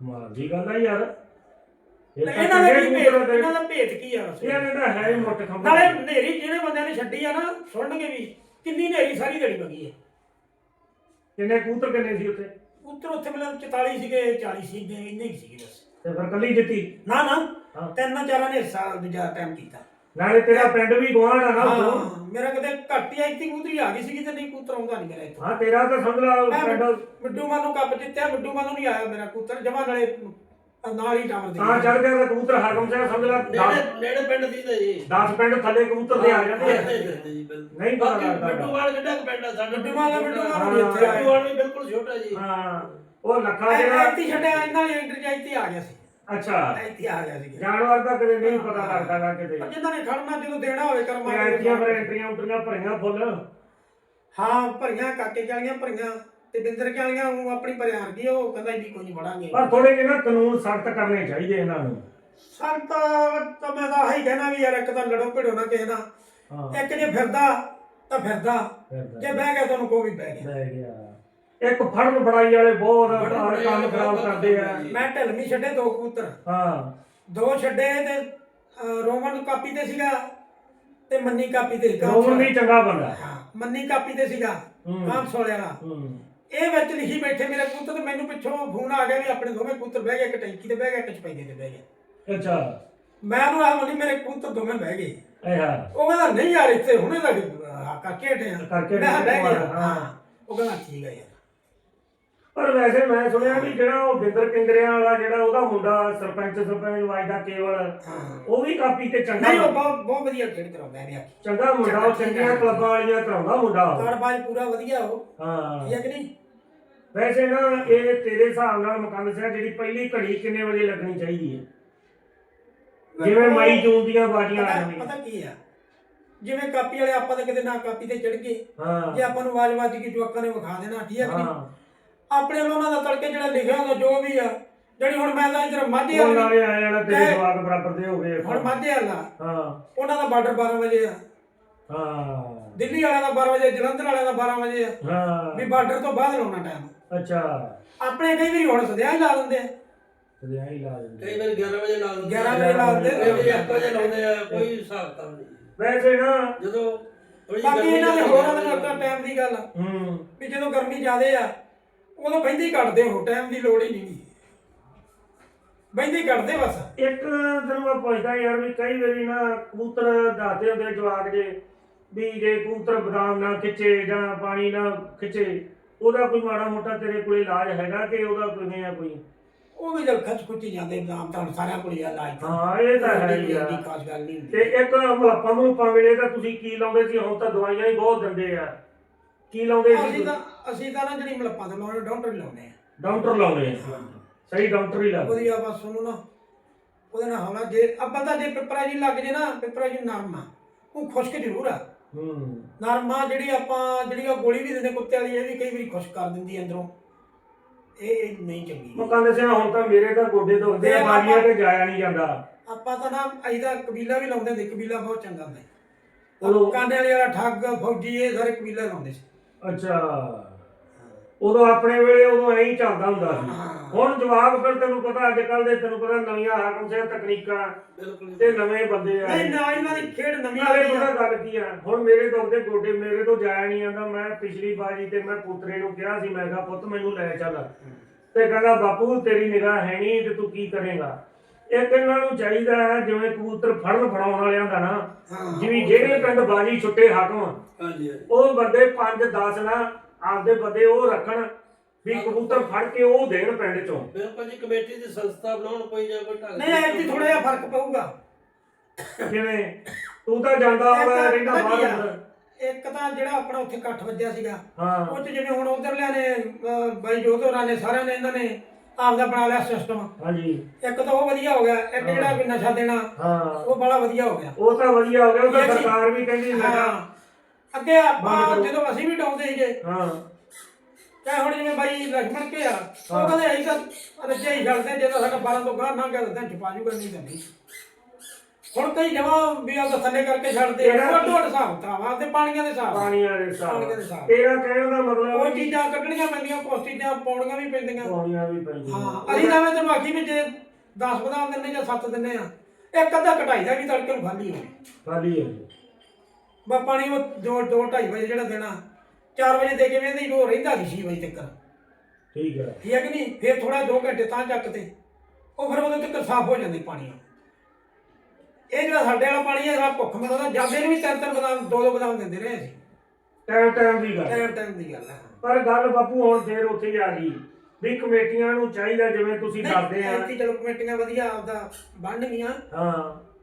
ਕਮਾਲ ਦੀ ਗੱਲ ਆ ਯਾਰ। ਇਹ ਤਾਂ ਇਹਨਾਂ ਦਾ ਕੀ ਭੇਤ ਆ ਇਹਨਾਂ ਦਾ ਭੇਤ ਕੀ ਆ ਵੈਸੇ? ਇਹ ਕਹਿੰਦਾ ਹੈ ਹੀ ਮੁੱਠ ਖੰਭਾ। ਨਾਲੇ ਹਨੇਰੀ ਜਿਹੜੇ ਬੰਦਿਆਂ ਨੇ ਛੱਡੀ ਆ ਨਾ ਸੁਣਨਗੇ ਵੀ ਕਿੰਨੀ ਹਨੇਰੀ ਸਾਰੀ ਦਿਹਾੜੀ ਵਗੀ ਹੈ ਕਿੰਨੇ ਕਬੂਤਰ ਕਿੰਨੇ ਸੀ ਉੱਥੇ? ਉੱਤਰ ਉੱਥੇ ਮਤਲਬ 44 ਸੀਗੇ 40 ਸੀ ਇੰਨੇ ਇੰਨੇ ਹੀ ਸੀਗੇ ਬਸ। ਤੇ ਫਿਰ ਕੱਲੀ ਜਿੱਤੀ ਨਾ ਨਾ। ਹਾਂ। ਤਿੰਨ ਚਾਰਾਂ ਨੇ ਹਿੱਸਾ ਦੂਜਾ ਟਾਈਮ ਕੀਤਾ। ਨਾਲੇ ਤੇਰਾ ਪਿੰਡ ਵੀ ਗਵਾਂਢ ਆ ਨਾ। ਹਾਂ ਮੇਰਾ ਕਿਤੇ ਘੱਟ ਹੀ ਆਈ ਤੀ ਕੂਤਰੀ ਆ ਗਈ ਸੀਗੀ ਤੇ ਨਹੀਂ ਕੂਤਰ ਆਉਂਦਾ ਨਹੀਂ ਮੇਰਾ ਇੱਥੋਂ। ਹਾਂ ਤੇਰਾ ਤਾਂ ਸਮਝ ਲਾ ਪਿੰਡ ਮਿੱਡੂ ਮਾਨ ਨੂੰ ਕੱਪ ਜਿੱਤਿਆ ਮਿੱਡੂ ਮਾਨ ਨੂੰ ਨਹੀਂ ਆਇਆ ਮੇਰਾ ਕੂਤਰ ਜਮਾ ਨਾਲੇ ਨਾਲ ਹੀ ਟਾਵਰ ਦੇ ਤਾਂ ਚੜ ਗਿਆ ਤਾਂ ਕਬੂਤਰ ਹਾਕਮ ਸਿੰਘ ਸਮਝ ਲਾ ਨੇੜੇ ਨੇੜੇ ਪਿੰਡ ਦੀ ਤੇ ਜੀ। 10 ਪਿੰਡ ਥੱਲੇ ਕਬੂਤਰ ਦੇ ਆ ਜਾਂਦੇ ਆ। ਨਹੀਂ ਫਿਰਦੇ ਜੀ ਬਿਲਕੁਲ। ਨਹੀਂ ਪਤਾ ਬਾਕੀ ਲੱਗਦਾ। ਮਿੱਟੂਵਾਲ ਕਿੱਡਾ ਕੁ ਪਿੰਡ ਆ ਸਾਡਾ। ਮਿੱਟੂ ਵਾਲਾ ਮਿੱਟੂ ਵਾਲਾ। ਵੀ ਇੱਥੇ ਆਇਆ ਮਿੱਟੂਵਾਲ ਵੀ ਬਿਲਕੁਲ ਛੋਟਾ ਜੀ। ਹਾਂ ਉਹ ਲੱਖਾ ਜਿਹੜਾ ਇੱਥੇ ਛੱਡਿਆ ਇਹਨਾਂ ਨੇ ਇੰਟਰ ਜਾਈਤੀ ਆ ਗਿਆ ਸੀ। ਅੱਛਾ। ਇੱਥੇ ਆ ਗਿਆ ਸੀ ਜਾਨਵਰ ਦਾ ਕਦੇ ਨਹੀਂ ਪਤਾ ਲੱਗਦਾ ਨਾ ਕਿਤੇ। ਪਰ ਜਿਨ੍ਹਾਂ ਨੇ ਖੜਨਾ ਜਦੋਂ ਦੇਣਾ ਹੋਵੇ ਕਰਮਾ ਇਹ ਐਂਟਰੀਆਂ ਪਰ ਐਂਟਰੀਆਂ ਉਤਰੀਆਂ ਭਰੀਆਂ ਫੁੱਲ। ਹਾਂ ਭਰੀਆਂ ਕਾਕੇ ਚਾਲੀਆਂ ਭਰੀਆਂ ਤੇ ਬਿੰਦਰ ਚਾਲੀਆਂ ਉਹ ਆਪਣੀ ਭਰਿਆ ਗਈ ਉਹ ਕਹਿੰਦਾ ਜੀ ਕੋਈ ਨਹੀਂ ਵੜਾਂਗੇ ਪਰ ਥੋੜੇ ਜਿਹੇ ਨਾ ਕਾਨੂੰਨ ਸਖਤ ਕਰਨੇ ਚਾਹੀਦੇ ਇਹਨਾਂ ਨੂੰ। ਸੰਤ ਤਾਂ ਮੈਂ ਤਾਂ ਕਹਿਣਾ ਵੀ ਯਾਰ ਇੱਕ ਤਾਂ ਲੜੋ ਭਿੜੋ ਨਾ ਕਿਸੇ ਨਾਲ। ਇੱਕ ਜੇ ਫਿਰਦਾ ਤਾਂ ਫਿਰਦਾ। ਜੇ ਬਹਿ ਗਿਆ ਤੁਹਾਨੂੰ ਕੋਈ ਵੀ ਬਹਿ ਗਿਆ। ਇੱਕ ਫੜਨ ਫੜਾਈ ਵਾਲੇ ਬਹੁਤ ਹਰ ਕੰਮ ਖਰਾਬ ਕਰਦੇ ਆ। ਮੈਂ ਢਲਮੀ ਛੱਡੇ ਦੋ ਕਬੂਤਰ। ਹਾਂ। ਦੋ ਛੱਡੇ ਤੇ ਅਹ, ਰੋਮਨ ਕਾਪੀ ਤੇ ਸੀਗਾ ਤੇ ਮੰਨੀ ਕਾਪੀ ਤੇ ਸੀਗਾ। ਰੋਮਨ ਵੀ ਚੰਗਾ ਬੰਦਾ। ਹਾਂ ਮੰਨੀ ਕਾਪੀ ਤੇ ਸੀਗਾ ਹੂੰ। ਵਾਲਾ ਹੂੰ। ਇਹ ਵਿੱਚ ਲਿਖੀ ਬੈਠੇ ਮੇਰੇ ਕਬੂਤਰ ਤੇ ਮੈਨੂੰ ਪਿੱਛੋਂ ਫੋਨ ਆ ਗਿਆ ਵੀ ਆਪਣੇ ਦੋਵੇਂ ਕਬੂਤਰ ਬਹਿ ਗਏ ਇੱਕ ਟੈਂਕੀ ਤੇ ਬਹਿ ਗਿਆ ਇੱਕ ਚਪੈਦੇ ਤੇ ਬਹਿ ਗਿਆ। ਅੱਛਾ। ਮੈਂ ਉਹਨੂੰ ਆ ਮੰਨੀ ਮੇਰੇ ਕਬੂਤਰ ਦੋਵੇਂ ਬਹਿ ਗਏ। ਇਹ ਹਾਂ। ਉਹ ਕਹਿੰਦਾ ਨਹੀਂ ਯਾਰ ਇੱਥੇ ਹੁਣੇ ਦਾ ਕਰਕੇ ਹਟੇ ਆ। ਕਰਕੇ ਮੈਂ ਕਿਹਾ ਬਹਿ ਗਿਆ। ਆ, ਹਾਂ। ਹਾਂ। ਉਹ ਕਹਿੰਦਾ ਠੀਕ ਹੈ ਯਾਰ। ਪਰ ਵੈਸੇ ਮੈਂ ਸੁਣਿਆ ਵੀ ਜਿਹੜਾ ਉਹ ਬਿੰਦਰ ਕਿੰਗਰਿਆਂ ਵਾਲਾ ਜਿਹੜਾ ਉਹਦਾ ਮੁੰਡਾ ਸਰਪੰਚ ਸਰਪੰਚ ਵਾਜਦਾ ਕੇਵਲ ਉਹ ਵੀ ਕਾਪੀ ਤੇ ਚੰਗਾ ਨਹੀਂ ਉਹ ਬਹੁਤ ਬਹੁਤ ਵਧੀਆ ਖੇਡ ਕਰਾਉਂਦਾ ਹੈ ਆਖੀ ਚੰਗਾ ਮੁੰਡਾ ਉਹ ਚੰਗੀਆਂ ਕਲੱਬਾਂ ਵਾਲੀਆਂ ਕਰਾਉਂਦਾ ਮੁੰਡਾ ਉਹ। ਕਾਰਬਾਜ ਪੂਰਾ ਵਧੀਆ ਉਹ। ਹਾਂ। ਠੀਕ ਹੈ ਕਿ ਨਹੀਂ? ਵੈਸੇ ਨਾ ਇਹ ਤੇਰੇ ਹਿਸਾਬ ਨਾਲ ਮਕਾਨ ਸਿਆ ਜਿਹੜੀ ਪਹਿਲੀ ਘੜੀ ਕਿੰਨੇ ਵਜੇ ਲੱਗਣੀ ਚਾਹੀਦੀ ਹੈ? ਜਿਵੇਂ ਮਈ ਜੂਨ ਦੀਆਂ ਬਾਜੀਆਂ ਆ ਪਤਾ ਜਾਂਦੀਆਂ ਪਤਾ ਕੀ ਆ? ਜਿਵੇਂ ਕਾਪੀ ਵਾਲੇ ਆਪਾਂ ਤਾਂ ਕਿਤੇ ਨਾ ਕਾਪੀ ਤੇ ਚੜ ਗਏ। ਹਾਂ। ਜੇ ਆਪਾਂ ਨੂੰ ਆਵਾਜ਼ ਵੱਜ ਗਈ ਜਵਾਕਾਂ ਨੇ ਵਿਖਾ ਦੇਣਾ ਠੀਕ ਹੈ ਕਿ ਨਹੀਂ? ਹਾਂ। ਆਪਣੇ ਵੱਲੋਂ ਉਹਨਾਂ ਦਾ ਤੜਕੇ ਜਿਹੜਾ ਲਿਖਿਆ ਹੁੰਦਾ ਜੋ ਵੀ ਆ ਜਿਹੜੀ ਹੁਣ ਮੈਂ ਤਾਂ ਇਧਰ ਮਾਝੇ ਉਹ ਵਾਲੀ ਨਾਲੇ ਆ ਜਾਣਾ ਤੇਰੇ ਤੇ- ਜਵਾਕ ਬਰਾਬਰ ਦੇ ਹੋ ਗਏ ਹੁਣ ਮਾਝੇ ਵਾਲਾ। ਹਾਂ। ਉਹਨਾਂ ਦਾ ਬਾਰਡਰ 12 ਵਜੇ ਆ। ਹਾਂ। ਦਿੱਲੀ ਵਾਲਿਆਂ ਦਾ 12 ਵਜੇ ਜਲੰਧਰ ਵਾਲਿਆਂ ਦਾ 12 ਵਜੇ ਆ। ਵੀ ਹਾਂ ਬਾਰਡਰ ਤੋਂ ਬਾਅਦ ਲਾਉਣਾ ਟਾਈਮ ਅੱਛਾ। ਆਪਣੇ ਕਈ ਵਾਰੀ ਹੁਣ ਸਦਿਆ ਹੀ ਲਾ ਦਿੰਦੇ ਆ। ਤੇ ਐਂ ਹੀ ਲਾ ਦਿੰਦੇ ਕਈ ਵਾਰ 11 ਵਜੇ ਲਾ ਦਿੰਦੇ 11 ਵਜੇ ਲਾ ਦਿੰਦੇ ਕਈ ਵਾਰੀ 1 ਵਜੇ ਲਾਉਂਦੇ ਆ ਕੋਈ ਹਿਸਾਬ ਤਾਂ ਨਹੀਂ। ਵੈਸੇ ਨਾ ਜਦੋਂ ਥੋੜੀ ਬਾਕੀ ਇਹਨਾਂ ਦੇ ਹੋਰਾਂ ਦੇ ਨਾਲ ਟਾਈਮ ਦੀ ਗੱਲ ਆ। ਹੂੰ। ਵੀ ਜਦੋਂ ਗਰਮੀ ਜ਼ਿਆਦੇ ਆ ਉਦੋਂ ਬਹਿੰਦੇ ਹੀ ਕੱਟਦੇ ਹੋ ਟਾਈਮ ਦੀ ਲੋੜ ਹੀ ਨਹੀਂ। ਬਹਿੰਦੇ ਹੀ ਕੱਟਦੇ ਬਸ। ਇੱਕ ਤੈਨੂੰ ਮੈਂ ਪੁੱਛਦਾ ਯਾਰ ਵੀ ਕਈ ਵਾਰੀ ਨਾ ਕਬੂਤਰ ਦਾਤੇ ਹੁੰਦੇ ਜਵਾਕ ਜੇ ਵੀ ਜੇ ਕਬੂਤਰ ਬਦਾਮ ਨਾ ਖਿੱਚੇ ਜਾਂ ਪਾਣੀ ਨਾ ਖਿੱਚੇ ਉਹਦਾ ਕੋਈ ਮਾੜਾ ਮੋਟਾ ਤੇਰੇ ਕੋਲੇ ਇਲਾਜ ਹੈਗਾ ਕਿ ਉਹਦਾ ਕੋਈ ਆ ਕੋਈ? ਉਹ ਵੀ ਜਦ ਖਚ ਖੁੱਚੀ ਜਾਂਦੇ ਨਾਮ ਤਾਂ ਸਾਰਿਆਂ ਕੋਲ ਲਾਜ ਹਾਂ ਇਹ ਤਾਂ ਹੈ ਹੀ ਆ। ਖਾਸ ਗੱਲ ਨਹੀਂ ਤੇ ਇੱਕ ਮਲਾਪਾਂ ਮਲੂਪਾਂ ਵੇਲੇ ਤਾਂ ਤੁਸੀਂ ਕੀ ਲਾਉਂਦੇ ਸੀ ਹੁਣ ਤਾਂ ਦਵਾਈਆਂ ਹੀ ਬਹੁਤ ਦਿੰਦੇ ਆ। ਕੀ ਲਾਉਂਦੇ ਅਸੀਂ ਸੀ ਤਾਂ ਅਸੀਂ ਤਾਂ ਨਾ ਜਿਹੜੀ ਮਲੱਪਾਂ ਤੇ ਲਾਉਣੇ ਡਾਕਟਰ ਹੀ ਲਾਉਣੇ ਆ। ਡਾਕਟਰ ਲਾਉਂਦੇ ਆ। ਸਹੀ ਡਾਕਟਰ ਹੀ ਲਾਉਂਦੇ ਵਧੀਆ ਬਸ ਉਹਨੂੰ ਨਾ ਉਹਦੇ ਨਾਲ ਹੌਲਾ ਜੇ ਅੱਬਾ ਤਾਂ ਜੇ ਪਿਪਰਾ ਜੀ ਲੱਗ ਜੇ ਨਾ ਪਿਪਰਾ ਜੀ ਨਰਮ ਆ। ਉਹ ਖੁਸ਼ਕ ਜ਼ਰੂਰ ਆ। ਹੂੰ। ਨਰਮ ਆ ਜਿਹੜੀ ਆਪਾਂ ਜਿਹੜੀ ਉਹ ਗੋਲੀ ਵੀ ਦਿੰਦੇ ਕੁੱਤੇ ਵਾਲੀ ਇਹ ਵੀ ਕਈ ਵਾਰੀ ਖੁਸ਼ਕ ਕਰ ਦਿੰਦੀ ਆ ਅੰਦਰੋਂ। ਇਹ ਇਹ ਨਹੀਂ ਚੰਗੀ। ਮਕਾਂ ਦੱਸਿਆ ਹੁਣ ਤਾਂ ਮੇਰੇ ਤਾਂ ਗੋਡੇ ਦੁਖਦੇ ਆ ਆਪਾਂ- ਤੇ ਜਾਇਆ ਨਹੀਂ ਜਾਂਦਾ। ਆਪਾਂ ਤਾਂ ਨਾ ਅਸੀਂ ਤਾਂ ਕਬੀਲਾ ਵੀ ਲਾਉਂਦੇ ਹੁੰਦੇ ਕਬੀਲਾ ਬਹੁਤ ਚੰਗਾ ਹੁੰਦਾ। ਉਦੋਂ- ਉਹ ਕਾਂਡੇ ਵਾਲੇ ਵਾਲਾ ਠੱਗ ਫੌਜੀ ਇਹ ਸਾਰੇ ਕਬੀਲਾ ਲਾਉਂਦੇ ਸੀ। ਅੱਛਾ। ਉਦੋਂ ਆਪਣੇ ਵੇਲੇ ਉਦੋਂ ਐਂ ਹੀ ਚੱਲਦਾ ਹੁੰਦਾ ਸੀ। ਹੁਣ ਜਵਾਬ ਫਿਰ ਤੈਨੂੰ ਪਤਾ ਅੱਜ ਕੱਲ ਦੇ ਤੈਨੂੰ ਪਤਾ ਨਵੀਆਂ ਹਾਕਮ ਸੇ ਤਕਨੀਕਾਂ ਬਿਲਕੁਲ ਤੇ ਨਵੇਂ ਬੰਦੇ ਆ। ਨਹੀਂ ਨਾ ਇਹਨਾਂ ਦੀ ਖੇਡ ਨਵੀਂ ਆ ਨਾਲੇ ਗਈ ਪਤਾ ਆ ਗੱਲ ਕੀ ਆ ਹੁਣ ਮੇਰੇ ਦੁਖਦੇ ਗੋਡੇ ਮੇਰੇ ਤੋਂ ਜਾਇਆ ਨਹੀਂ ਜਾਂਦਾ। ਮੈਂ ਪਿਛਲੀ ਬਾਜੀ ਤੇ ਮੈਂ ਪੁੱਤਰੇ ਨੂੰ ਕਿਹਾ ਸੀ ਮੈਂ ਕਿਹਾ ਪੁੱਤ ਮੈਨੂੰ ਲੈ ਚੱਲ। ਤੇ ਕਹਿੰਦਾ ਬਾਪੂ ਤੇਰੀ ਨਿਗਾਹ ਹੈ ਨਹੀਂ ਤੇ ਤੂੰ ਕੀ ਕਰੇਗਾ? ਇੱਕ ਇਹਨਾਂ ਨੂੰ ਚਾਹੀਦਾ ਹੈ ਜਿਵੇਂ ਕਬੂਤਰ ਫੜਨ ਫੜਾਉਣ ਵਾਲਿਆਂ ਦਾ ਨਾ ਹਾਂ। ਜਿਵੇਂ ਜਿਹੜੇ ਪਿੰਡ ਬਾਜੀ ਛੁੱਟੇ ਹਾਕਮ ਹਾਂਜੀ ਹਾਂਜੀ ਉਹ ਬੰਦੇ 5 10 ਨਾ ਆਪਦੇ ਬੰਦੇ ਉਹ ਰੱਖਣ ਵੀ ਕਬੂਤਰ ਫੜ ਕੇ ਉਹ ਦੇਣ ਪਿੰਡ ਚੋਂ ਬਿਲਕੁਲ ਜੀ ਕਮੇਟੀ ਦੀ ਸੰਸਥਾ ਬਣਾਉਣ ਕੋਈ ਜਾਂ ਕੋਈ ਢੰਗ ਨਹੀਂ ਐ ਥੋੜਾ ਜਿਹਾ ਫ਼ਰਕ ਪਊਗਾ ਜਿਵੇਂ ਤੂੰ ਤਾਂ ਜਾਂਦਾ ਹੋਣਾ ਇੱਕ ਰਹਿੰਦਾ ਪਤਾ ਕੀ ਬਾਹਰ ਆ? ਅੰਦਰ। ਇੱਕ ਤਾਂ ਜਿਹੜਾ ਆਪਣਾ ਉੱਥੇ ਇਕੱਠ ਵੱਜਿਆ ਸੀਗਾ ਹਾਂ ਉਹ ਚ ਜਿਵੇਂ ਹੁਣ ਉਧਰ ਲਿਆ ਨੇ ਅਹ, ਬਾਈ ਜੋਤ ਹੋਰਾਂ ਨੇ ਸਾਰਿਆਂ ਨੇ ਇਹਨਾਂ ਨੇ ਆਪਦਾ ਬਣਾ ਲਿਆ ਸਿਸਟਮ ਹਾਂਜੀ। ਇੱਕ ਤਾਂ ਉਹ ਵਧੀਆ ਹੋ ਗਿਆ ਇੱਕ ਜਿਹੜਾ ਵੀ ਨਸ਼ਾ ਦੇਣਾ ਹਾਂ। ਉਹ ਬੜਾ ਵਧੀਆ ਹੋ ਗਿਆ। ਉਹ ਤਾਂ ਵਧੀਆ ਹੋ ਗਿਆ ਉਹ ਸਰਕਾਰ ਵੀ ਕਹਿੰਦੀ ਨਸ਼ਾ ਅੱਗੇ ਆਪਾਂ ਜਦੋਂ ਅਸੀਂ ਵੀ ਡਾਉਂਦੇ ਸੀਗੇ ਹਾਂ। ਕਹ ਹੁਣ ਜਿਵੇਂ ਬਾਈ ਲਖਮਣ ਕੇ ਆ ਉਹ ਕਹਿੰਦੇ ਅਸੀਂ ਤਾਂ ਰੱਜੇ ਹੀ ਛੱਡਦੇ ਜੇ ਤਾਂ ਸਾਡਾ ਬਾਰਾਂ ਤੋਂ ਬਾਹਰ ਨਾ ਗੱਲ ਤਾਂ ਛਪਾ ਜੂਗਾ ਨਹੀਂ ਕਰਨੀ ਹੁਣ ਕਈ ਜਮਾ ਵੀ ਆ ਥੱਲੇ ਕਰਕੇ ਛੱਡਦੇ ਆ। ਉਹ ਢੋਲ ਹਿਸਾਬ ਤਾਂ ਤੇ ਪਾਣੀਆਂ ਦੇ ਹਿਸਾਬ ਪਾਣੀਆਂ ਦੇ ਪਾਣੀਆਂ ਦੇ ਹਿਸਾਬ। ਤੇਰਾ ਕਹਿਣ ਦਾ ਮਤਲਬ ਉਹ ਹੈ ਚੀਜ਼ਾਂ ਕੱਢਣੀਆਂ ਪੈਂਦੀਆਂ ਕੁਛ ਚੀਜ਼ਾਂ ਪਾਉਣੀਆਂ ਵੀ ਪੈਂਦੀਆਂ। ਪਾਣੀਆਂ ਵੀ ਪੈਂਦੀਆਂ। ਹਾਂ ਅਸੀਂ ਤਾਂ ਮੈਂ ਤੈਨੂੰ ਆਖੀ ਵੀ ਜੇ 10 ਬਦਾਮ ਦਿੰਨੇ ਜਾਂ 7 ਦਿੰਨੇ ਆ ਇੱਕ ਅੱਧਾ ਘਟਾਈ ਦਾ ਵੀ ਤੜਕੇ ਨੂੰ ਖਾਲੀ ਹੋਵੇ ਖਾਲੀ ਹੈ ਬਾ ਪਾਣੀ ਉਹ 2 2 2:30 ਵਜੇ ਜਿਹੜਾ ਦੇਣਾ 4 ਵਜੇ ਦੇ ਕੇ ਵੇਂਦੇ ਉਹ ਰਹਿੰਦਾ ਸੀ 6 ਵਜੇ ਤੱਕ। ਠੀਕ ਹੈ ਠੀਕ ਹੈ ਕਿ ਨਹੀਂ? ਫਿਰ ਥੋੜਾ 2 ਘੰਟੇ ਤਾਂ ਚੱਕ ਤੇ ਉਹ ਫਿਰ ਉਹਦੇ ਤੱਕ ਸਾਫ਼ ਹੋ ਜਾਂਦੀ ਪਾਣੀ। ਇਹ ਜਿਹੜਾ ਸਾਡੇ ਵਾਲਾ ਪਾਣੀ ਹੈ ਜਿਹੜਾ ਭੁੱਖ ਮਰਦਾ ਜਾਂਦੇ ਨੂੰ ਵੀ ਤਿੰਨ ਤਿੰਨ ਬਦਾਮ ਦੋ ਦੋ ਬਦਾਮ ਦਿੰਦੇ ਰਹੇ ਅਸੀਂ ਟਾਈਮ ਟਾਈਮ ਦੀ ਗੱਲ। ਟਾਈਮ ਟਾਈਮ ਦੀ ਗੱਲ ਹੈ ਪਰ ਗੱਲ ਬਾਪੂ ਹੁਣ ਫੇਰ ਉੱਥੇ ਹੀ ਆ ਗਈ। ਵੀ ਕਮੇਟੀਆਂ ਨੂੰ ਚਾਹੀਦਾ ਜਿਵੇਂ ਤੁਸੀਂ ਦੱਸਦੇ ਆ। ਐਤਕੀ ਚਲੋ ਕਮੇਟੀਆਂ ਵਧੀਆ ਆਪਦਾ ਬਣ ਗਈਆਂ ਹਾਂ।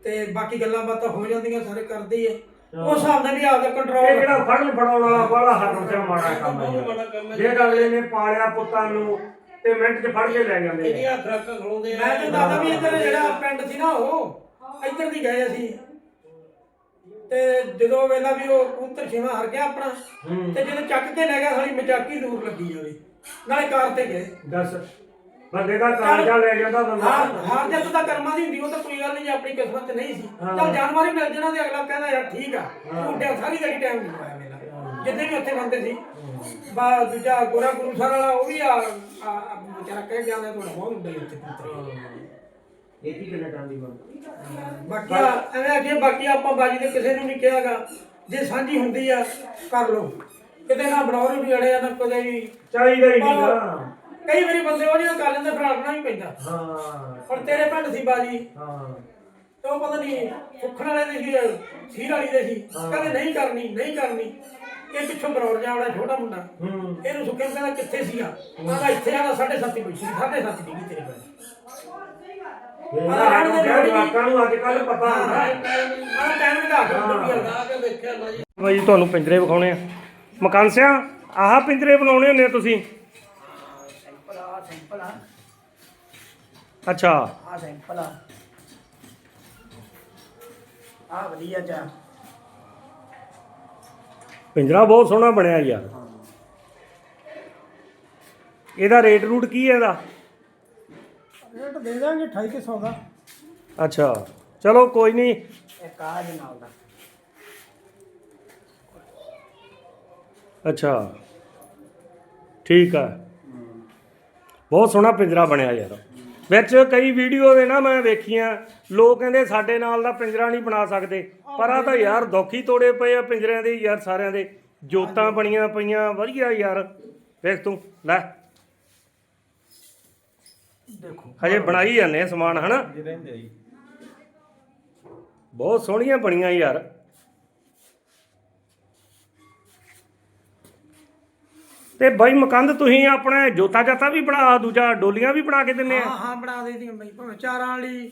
ਤੇ ਬਾਕੀ ਗੱਲਾਂ ਬਾਤਾਂ ਹੋ ਜਾਂਦੀਆਂ ਸਾਰੇ ਕਰਦੇ ਆ। ਉਸ ਹਿਸਾਬ ਨਾਲ ਵੀ ਆਪਦਾ ਇਹ ਕੰਟਰੋਲ ਜਿਹੜਾ ਫੜਨ ਫੜਾਉਣ ਵਾਲਾ ਬੜਾ ਹੱਥ ਤੇ ਮਾੜਾ ਕੰਮ ਹੈ। ਕੰਮ ਹੈ। ਜੇ ਅਗਲੇ ਨੇ ਪਾਲਿਆ ਪੁੱਤਾਂ ਨੂੰ ਤੇ ਮਿੰਟ 'ਚ ਫੜ ਕੇ ਲੈ ਜਾਂਦੇ ਆ। ਇਹਦੀਆਂ ਖਰਾਕਾਂ ਖਲਾਉਂਦੇ ਆ। ਮੈਂ ਤੇ ਦਾਦਾ ਵੀ ਇੱਧਰ ਜਿਹੜਾ ਪਿੰਡ ਸੀ ਨਾ ਉਹ ਇੱਧਰ ਦੀ ਗਏ ਅਸੀਂ। ਤੇ ਜਦੋਂ ਵੇਲਾ ਵੀ ਉਹ ਕਬੂਤਰ ਛੇਵਾਂ ਹਰ ਗਿਆ ਆਪਣਾ ਹੂੰ। ਤੇ ਜਦੋਂ ਚੱਕ ਕੇ ਲੈ ਗਿਆ ਸਾਡੀ ਮਜ਼ਾਕੀ ਦੂਰ ਲੱਗੀ ਜਾਵੇ ਨਾਲੇ ਕਾਰ ਤੇ ਗਏ। ਦੱਸ ਬੰਦੇ ਦਾ ਕਾਰਜਾ ਲੈ ਜਾਂਦਾ ਬੰਦਾ। ਹਾਰ ਹਾਰ ਜਿੱਤ ਤਾਂ ਕਰਮਾਂ ਦੀ ਹੁੰਦੀ ਉਹ ਤਾਂ ਕੋਈ ਗੱਲ ਨਹੀਂ ਜੇ ਆਪਣੀ ਕਿਸਮਤ 'ਚ ਨਹੀਂ ਸੀ। ਹਾਂ। ਚਲ ਜਾਨਵਰ ਹੀ ਮਿਲ ਜਾਣਾ ਤੇ ਅਗਲਾ ਕਹਿੰਦਾ ਯਾਰ ਠੀਕ ਆ ਉੱਡਿਆ ਸਾਰੀ ਦਿਹਾੜੀ ਟਾਈਮ ਨਹੀਂ ਪਾਇਆ ਮੇਰਾ ਜਿੱਦੇ ਵੀ ਉੱਥੇ ਬੰਦੇ ਸੀ। ਬਾ ਦੂਜਾ ਗੋਰਾ ਗੁਰੂ ਸਰ ਵਾਲਾ ਉਹ ਵੀ ਆ ਆ- ਆ ਵਿਚਾਰਾ ਕਹਿ ਗਿਆ ਮੈਂ ਤੁਹਾਡਾ ਬਹੁਤ ਉੱਡਿਆ ਉੱਥੇ ਕਬੂਤਰ ਇਹ ਕੀ ਕਿੰਨੇ ਟਾਈਮ ਦੀ ਬੰਦ ਬਾਕੀ ਆ- ਐਵੇਂ ਆਖੀਏ ਬਾਕੀ ਆਪਾਂ ਬਾਜੀ ਦੇ ਕਿਸੇ ਨੂੰ ਨਹੀਂ ਕਿਹਾਗਾ। ਜੇ ਸਾਂਝੀ ਹੁੰਦੀ ਆ ਕਰ ਲਓ। ਕਿਤੇ ਨਾ ਬਣਾਉਰ ਵੀ ਅੜੇ ਆ ਨਾ ਕਦੇ ਵੀ ਚਾਹੀਦਾ ਹੀ ਨਹੀਂਗਾ। ਕਈ ਵਾਰੀ ਬੰਦੇ ਉਹ ਜਿਹੜਾ ਕਰ ਲੈਂਦੇ ਫਿਰ ਅੜਨਾ ਵੀ ਪੈਂਦਾ। ਹਾਂ। ਹੁਣ ਤੇਰੇ ਪਿੰਡ ਸੀ ਬਾਜੀ। ਹਾਂ। ਤੇ ਉਹ ਪਤਾ ਨਹੀਂ ਸੁੱਖਣ ਵਾਲੇ ਦੇ ਸੀ ਸੀਰ ਵਾਲੀ ਦੇ ਸੀ। ਕਹਿੰਦੇ ਨਹੀਂ ਕਰਨੀ ਨਹੀਂ ਕਰਨੀ। ਇਹ ਪਿੱਛੋਂ ਬਰੌਰ ਜਾ ਵਾਲਾ ਛੋਟਾ ਮੁੰਡਾ। ਹੂੰ। ਇਹਨੂੰ ਸੁੱਖੇ ਨੂੰ ਕਹਿੰਦਾ ਕਿੱਥੇ ਸੀਗਾ? ਕਹਿੰਦਾ ਇੱਥੇ ਆਣਾ 7.5 ਪਈ ਸੀ 7.5 ਡਿੱਗੀ ਤੇਰੇ ਪਿੰਡ। ਨੂੰ ਜਿਹੜੇ ਜਵਾਕਾਂ ਨੂੰ ਅੱਜ ਕੱਲ ਪਤਾ ਹੁੰਦਾ। ਹੈ। ਟਾਈਮ ਵਧਾ ਕੇ ਕੇ ਵੇਖਿਆ ਬਾਈ ਤੁਹਾਨੂੰ ਪਿੰਜਰੇ ਵਿਖਾਉਣੇ ਆ। ਮਕਾਨਸਿਆ ਆਹ ਪਿੰਜਰੇ ਬਣਾਉਣੇ ਹੁੰਦੇ ਆ ਤੁਸੀਂ? ਸਿੰਪਲ ਆ ਸਿੰਪਲ ਆ। ਅੱਛਾ। ਆ ਸਿੰਪਲ ਆ। ਆ ਵਧੀਆ ਜਾ ਪਿੰਜਰਾ ਬਹੁਤ ਸੋਹਣਾ ਬਣਿਆ ਯਾਰ। ਇਹਦਾ ਰੇਟ ਰੂਟ ਕੀ ਹੈ ਇਹਦਾ? ਰੇਟ ਦੇ ਦਾਂਗੇ 2800 ਦਾ। ਅੱਛਾ ਚਲੋ ਕੋਈ ਨਹੀਂ। ਇੱਕ ਆ ਨਾਲ ਦਾ। ਅੱਛਾ। ਠੀਕ ਆ। ਬਹੁਤ ਸੋਹਣਾ ਪਿੰਜਰਾ ਬਣਿਆ ਯਾਰ। ਵਿੱਚ ਕਈ ਵੀਡੀਓ ਦੇ ਨਾ ਮੈਂ ਵੇਖੀਆਂ। ਲੋਕ ਕਹਿੰਦੇ ਸਾਡੇ ਨਾਲ ਦਾ ਪਿੰਜਰਾ ਨਹੀਂ ਬਣਾ ਸਕਦੇ। ਪਰ ਆ ਤਾਂ ਯਾਰ ਦੁੱਖੀ ਤੋੜੇ ਪਏ ਆ ਪਿੰਜਰਿਆਂ ਦੇ ਯਾਰ ਸਾਰਿਆਂ ਦੇ। ਜੋਤਾਂ ਬਣੀਆਂ ਪਈਆਂ। ਵਧੀਆ ਯਾਰ। ਵੇਖ ਤੂੰ ਲੈ। ਦੇਖੋ। ਹਜੇ ਬਣਾਈ ਜਾਂਦੇ ਆ ਸਮਾਨ ਹਨਾ? ਰਹਿੰਦੇ ਜੀ। ਬਹੁਤ ਸੋਹਣੀਆਂ ਬਣੀਆਂ ਯਾਰ। ਤੇ ਬਾਈ ਮਕੰਦ ਤੁਸੀਂ ਆਪਣੇ ਜੋਤਾ ਜਾਤਾ ਵੀ ਬਣਾ ਦੂਜਾ ਡੋਲੀਆਂ ਵੀ ਬਣਾ ਕੇ ਦਿੰਦੇ ਆ? ਹਾਂ ਹਾਂ ਬਣਾ ਦੇ ਦੀਆਂ ਬਈ ਭਾਵੇਂ ਚਾਰਾਂ ਵਾਲੀ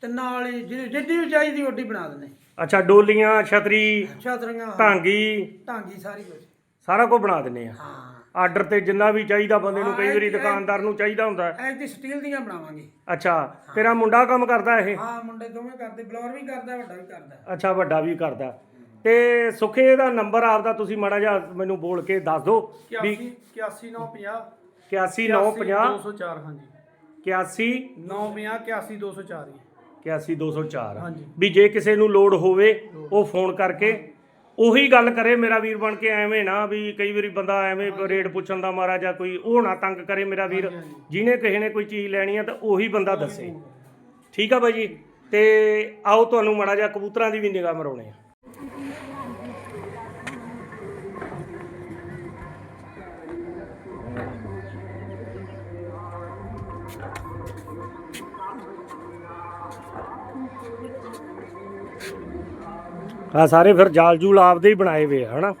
ਤਿੰਨਾਂ ਵਾਲੀ ਜਿਹਦੀ ਜਿੱਡੀ ਵੀ ਚਾਹੀਦੀ ਓਡੀ ਬਣਾ ਦਿੰਦੇ। ਅੱਛਾ ਡੋਲੀਆਂ ਛਤਰੀ ਛਾਤਰੀਆਂ ਢਾਂਗੀ। ਢਾਂਗੀ ਸਾਰੀ ਕੁਝ ਸਾਰਾ ਕੁਝ ਬਣਾ ਦਿੰਦੇ ਆ। ਹਾਂ। ਆਰਡਰ ਤੇ ਜਿੰਨਾ ਵੀ ਚਾਹੀਦਾ ਬੰਦੇ ਨੂੰ ਕਈ ਵਾਰੀ ਦੁਕਾਨਦਾਰ ਨੂੰ ਚਾਹੀਦਾ ਹੁੰਦਾ ਹੈ। ਐ ਦੀ ਸਟੀਲ ਦੀਆਂ ਬਣਾਵਾਂਗੇ। ਅੱਛਾ ਤੇਰਾ ਮੁੰਡਾ ਕੰਮ ਕਰਦਾ ਇਹ? ਹਾਂ ਮੁੰਡੇ ਦੋਵੇਂ ਕਰਦੇ ਬਲੌਰ ਵੀ ਕਰਦਾ ਵੱਡਾ ਵੀ ਕਰਦਾ। ਅੱਛਾ ਵੱਡਾ ਵੀ ਕਰਦਾ। ਤੇ ਸੁਖੇ ਦਾ ਨੰਬਰ ਆਪਦਾ ਤੁਸੀਂ ਮਾੜਾ ਜਿਹਾ ਮੈਨੂੰ ਬੋਲ ਕੇ ਦੱਸ ਦਿਓ ਵੀ 81950 81950 204 ਹਾਂਜੀ। 81 950 81204 81204 ਹਾਂਜੀ। ਵੀ ਜੇ ਕਿਸੇ ਨੂੰ ਲੋੜ ਹੋਵੇ ਉਹ ਫੋਨ ਕਰਕੇ ਉਹੀ ਗੱਲ ਕਰੇ ਮੇਰਾ ਵੀਰ ਬਣ ਕੇ ਐਵੇਂ ਨਾ ਵੀ ਕਈ ਵਾਰੀ ਬੰਦਾ ਐਵੇਂ ਰੇਟ ਪੁੱਛਣ ਦਾ ਮਾਰਾ ਜਾਂ ਕੋਈ ਉਹ ਨਾ ਤੰਗ ਕਰੇ ਮੇਰਾ ਵੀਰ ਜਿਹਨੇ ਕਿਸੇ ਨੇ ਕੋਈ ਚੀਜ਼ ਲੈਣੀ ਆ ਤਾਂ ਉਹੀ ਬੰਦਾ ਦੱਸੇ। ਠੀਕ ਆ ਬਾਈ ਜੀ? ਤੇ ਆਓ ਤੁਹਾਨੂੰ ਮਾੜਾ ਜਿਹਾ ਕਬੂਤਰਾਂ ਦੀ ਵੀ ਨਿਗਾਹ ਮਰਾਉਣੇ ਆ। ਆ ਸਾਰੇ ਫਿਰ ਜਾਲ ਜੂਲ ਆਪਦੇ ਹੀ ਬਣਾਏ ਵੇ ਆ ਹਨਾ?